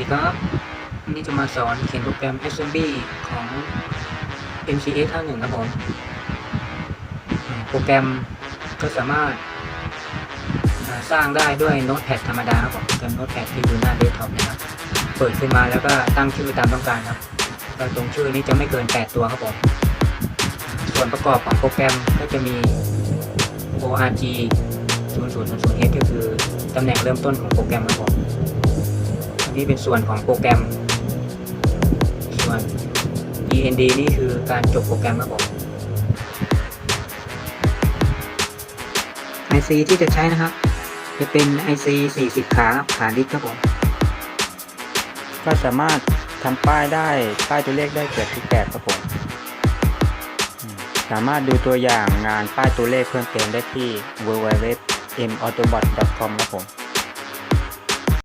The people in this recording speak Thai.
ดีครับวันนี้จะมาสอนเขียนโปรแกรม Assembly ของ MCS 51ครับผม โปรแกรมก็สามารถสร้างได้ด้วย Notepad ธรรมดาครับผมโปรแกรม Notepad ที่อยู่หน้าเดสก์ท็อปนะครับ เปิดขึ้นมาแล้วก็ตั้งชื่อตามต้องการครับก็ตรงชื่อนี้จะไม่เกิน 8 ตัวครับผม ส่วนประกอบของโปรแกรมก็จะมี org 0000h ก็คือตำแหน่งเริ่มต้นของโปรแกรมครับผม นนี้เป็นส่วนของโปรแกรม ส่วน end นี่คือการจบโปรแกรมครับผม IC ที่จะใช้นะครับ จะเป็น IC 40 ขาขาดิสครับผม ก็สามารถทำป้ายได้ป้ายตัวเลขได้เกือบทุกแบบครับผม สามารถดูตัวอย่างงานป้ายตัวเลขเพิ่มเติมได้ที่ www.mautobot.com ครับผม